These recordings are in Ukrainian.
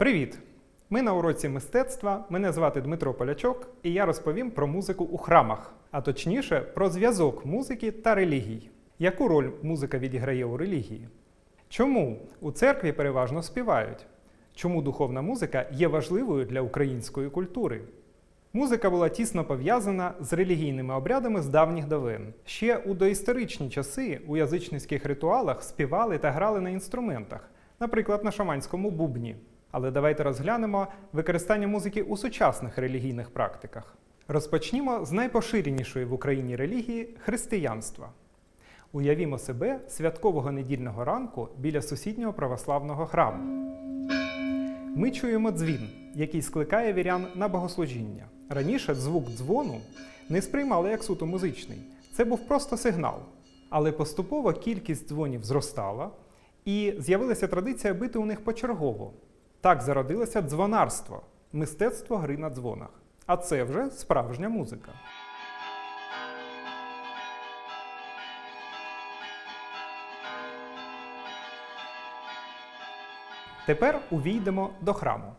Привіт! Ми на уроці мистецтва. Мене звати Дмитро Полячок, і я розповім про музику у храмах, а точніше про зв'язок музики та релігій. Яку роль музика відіграє у релігії? Чому у церкві переважно співають? Чому духовна музика є важливою для української культури? Музика була тісно пов'язана з релігійними обрядами з давніх давен. Ще у доісторичні часи у язичницьких ритуалах співали та грали на інструментах, наприклад, на шаманському бубні. Але давайте розглянемо використання музики у сучасних релігійних практиках. Розпочнімо з найпоширенішої в Україні релігії християнства. Уявімо себе святкового недільного ранку біля сусіднього православного храму. Ми чуємо дзвін, який скликає вірян на богослужіння. Раніше звук дзвону не сприймали як суто музичний. Це був просто сигнал. Але поступово кількість дзвонів зростала, і з'явилася традиція бити у них почергово. Так зародилося дзвонарство мистецтво гри на дзвонах. А це вже справжня музика. Тепер увійдемо до храму.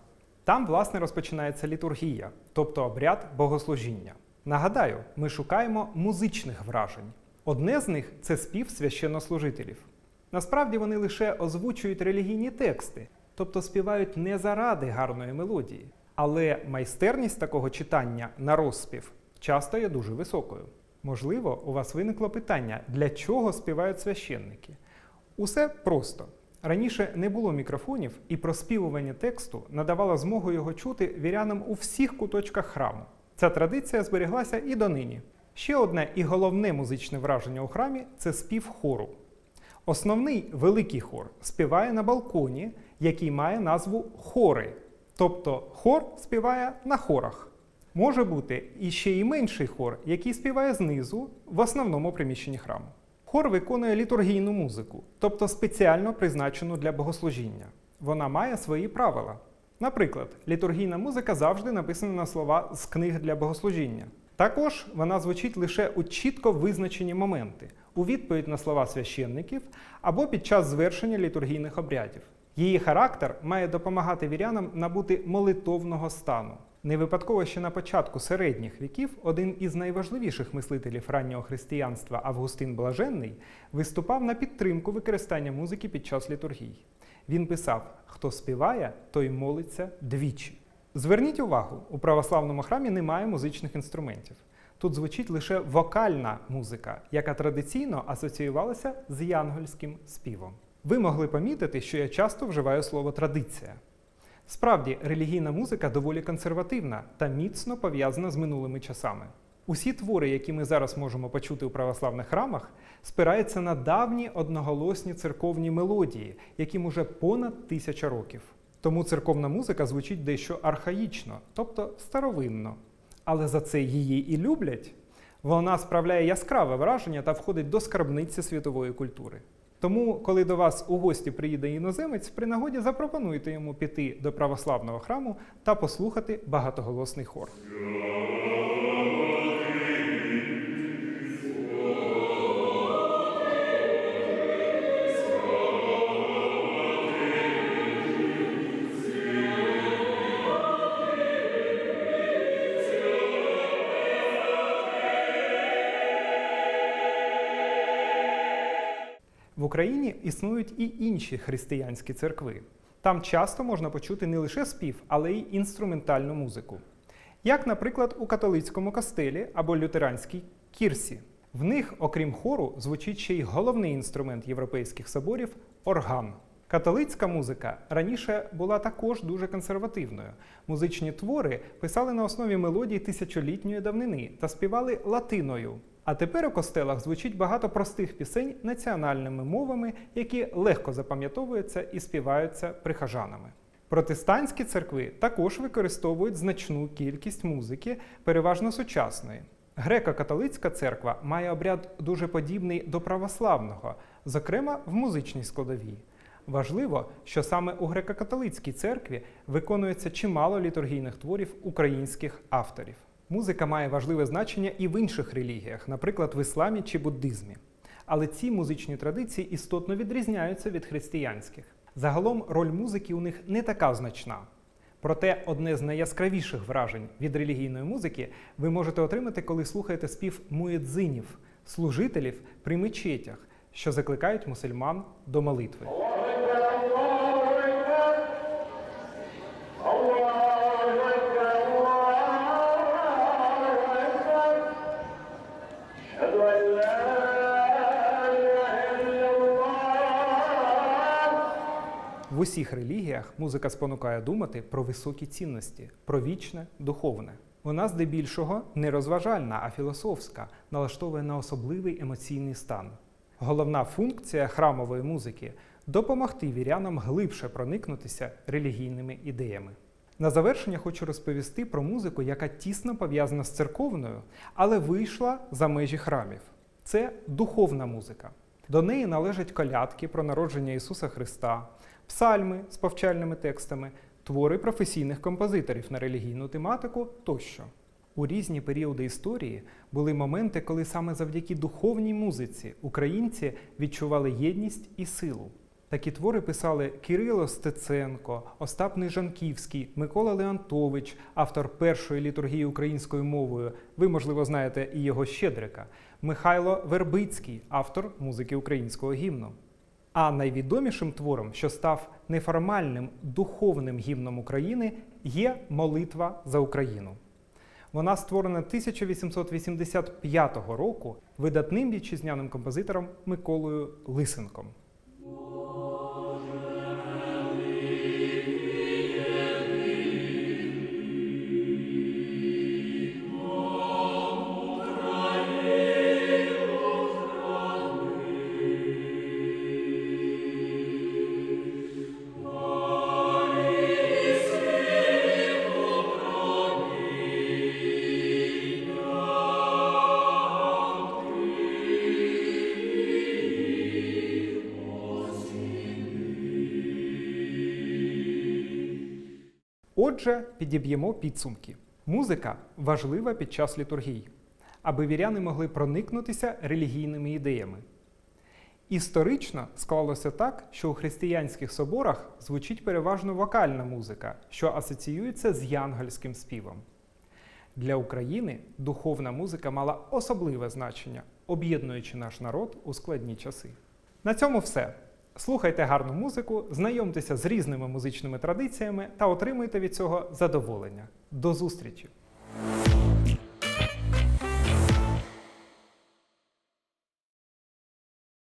Там, власне, розпочинається літургія, тобто обряд богослужіння. Нагадаю, ми шукаємо музичних вражень. Одне з них це спів священнослужителів. Насправді вони лише озвучують релігійні тексти, тобто співають не заради гарної мелодії. Але майстерність такого читання на розспів часто є дуже високою. Можливо, у вас виникло питання, для чого співають священники? Усе просто. Раніше не було мікрофонів, і проспівування тексту надавало змогу його чути вірянам у всіх куточках храму. Ця традиція зберіглася і донині. Ще одне і головне музичне враження у храмі це спів хору. Основний великий хор співає на балконі, який має назву хори. Тобто хор співає на хорах. Може бути і ще й менший хор, який співає знизу в основному приміщенні храму. Хор виконує літургійну музику, тобто спеціально призначену для богослужіння. Вона має свої правила. Наприклад, літургійна музика завжди написана на слова з книг для богослужіння. Також вона звучить лише у чітко визначені моменти у відповідь на слова священників або під час звершення літургійних обрядів. Її характер має допомагати вірянам набути молитовного стану. Не випадково ще на початку середніх віків один із найважливіших мислителів раннього християнства Августин Блаженний виступав на підтримку використання музики під час літургій. Він писав: хто співає, той молиться двічі. Зверніть увагу, у православному храмі немає музичних інструментів. Тут звучить лише вокальна музика, яка традиційно асоціювалася з янгольським співом. Ви могли помітити, що я часто вживаю слово традиція. Справді, релігійна музика доволі консервативна та міцно пов'язана з минулими часами. Усі твори, які ми зараз можемо почути у православних храмах, спираються на давні одноголосні церковні мелодії, яким уже понад тисяча років. Тому церковна музика звучить дещо архаїчно, тобто старовинно. Але за це її і люблять. Вона справляє яскраве враження та входить до скарбниці світової культури. Тому, коли до вас у гості приїде іноземець, при нагоді запропонуйте йому піти до православного храму та послухати багатоголосний хор. Україні існують і інші християнські церкви. Там часто можна почути не лише спів, але й інструментальну музику. Як, наприклад, у католицькому костелі або лютеранській кірсі. В них, окрім хору, звучить ще й головний інструмент європейських соборів орган. Католицька музика раніше була також дуже консервативною. Музичні твори писали на основі мелодій тисячолітньої давнини та співали латиною. А тепер у костелах звучить багато простих пісень національними мовами, які легко запам'ятовуються і співаються прихожанами. Протестантські церкви також використовують значну кількість музики, переважно сучасної. Греко-католицька церква має обряд дуже подібний до православного, зокрема в музичній складовій. Важливо, що саме у греко-католицькій церкві виконується чимало літургійних творів українських авторів. Музика має важливе значення і в інших релігіях, наприклад, в ісламі чи буддизмі. Але ці музичні традиції істотно відрізняються від християнських. Загалом роль музики у них не така значна. Проте одне з найяскравіших вражень від релігійної музики ви можете отримати, коли слухаєте спів муедзинів, служителів при мечетях, що закликають мусульман до молитви. Усіх релігіях музика спонукає думати про високі цінності, про вічне, духовне. Вона здебільшого не розважальна, а філософська, налаштовує на особливий емоційний стан. Головна функція храмової музики допомогти вірянам глибше проникнутися релігійними ідеями. На завершення хочу розповісти про музику, яка тісно пов'язана з церковною, але вийшла за межі храмів. Це духовна музика. До неї належать колядки про народження Ісуса Христа, псальми з повчальними текстами, твори професійних композиторів на релігійну тематику тощо. У різні періоди історії були моменти, коли саме завдяки духовній музиці українці відчували єдність і силу. Такі твори писали Кирило Стеценко, Остап Нижанківський, Микола Леонтович, автор першої літургії українською мовою. Ви, можливо, знаєте і його Щедрика, Михайло Вербицький, автор музики українського гімну. А найвідомішим твором, що став неформальним духовним гімном України, є Молитва за Україну. Вона створена 1885 року видатним вітчизняним композитором Миколою Лисенком. Отже, підіб'ємо підсумки. Музика важлива під час літургій, аби віряни могли проникнутися релігійними ідеями. Історично склалося так, що у християнських соборах звучить переважно вокальна музика, що асоціюється з янгольським співом. Для України духовна музика мала особливе значення, об'єднуючи наш народ у складні часи. На цьому все. Слухайте гарну музику, знайомтеся з різними музичними традиціями та отримуйте від цього задоволення. До зустрічі!